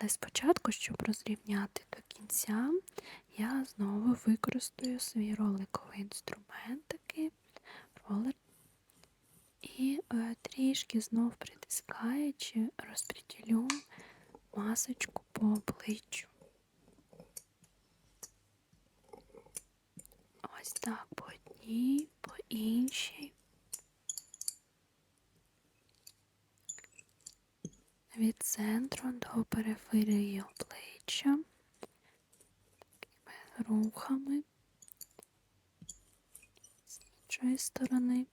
Але спочатку, щоб розрівняти до кінця, я знову використаю свій роликовий інструмент, такий ролер, і е, трішки знов притискаючи, розподілю масочку по обличчю. Ось так по одній, по іншій. Від центру до периферії обличчя. Такими рухами. З іншої сторони.